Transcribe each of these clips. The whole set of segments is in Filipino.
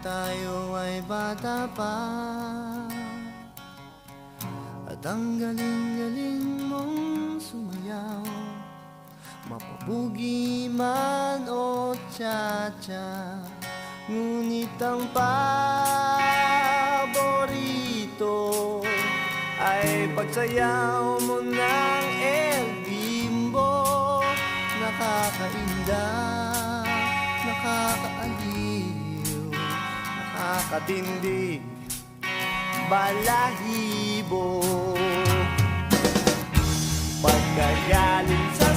tayo ay bata pa. At ang galing-galing mong sumayaw Mapabugi man o cha-cha Ngunit ang paborito Ay pagsayaw mo ng El Bimbo. Nakakaindah katindi balahibo. Pagkagaling sa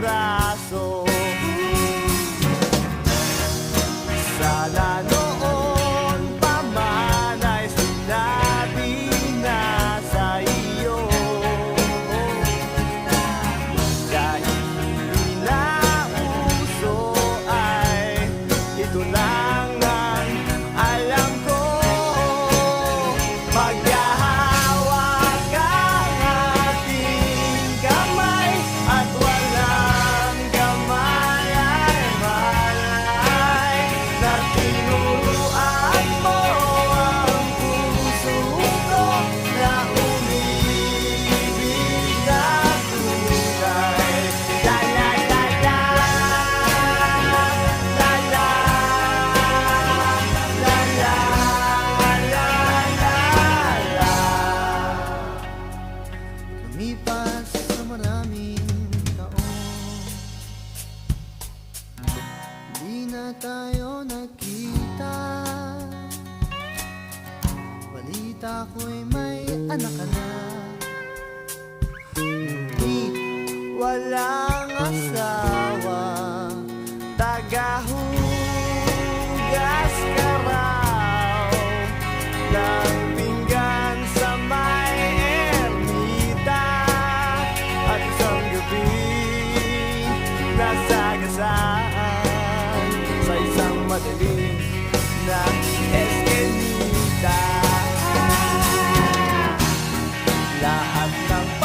sombra. walang asawa. Tagahugas ka raw ng pinggan sa may ermita. At isang gabi nasagasaan Sa isang madaling na eskenita Lahat ng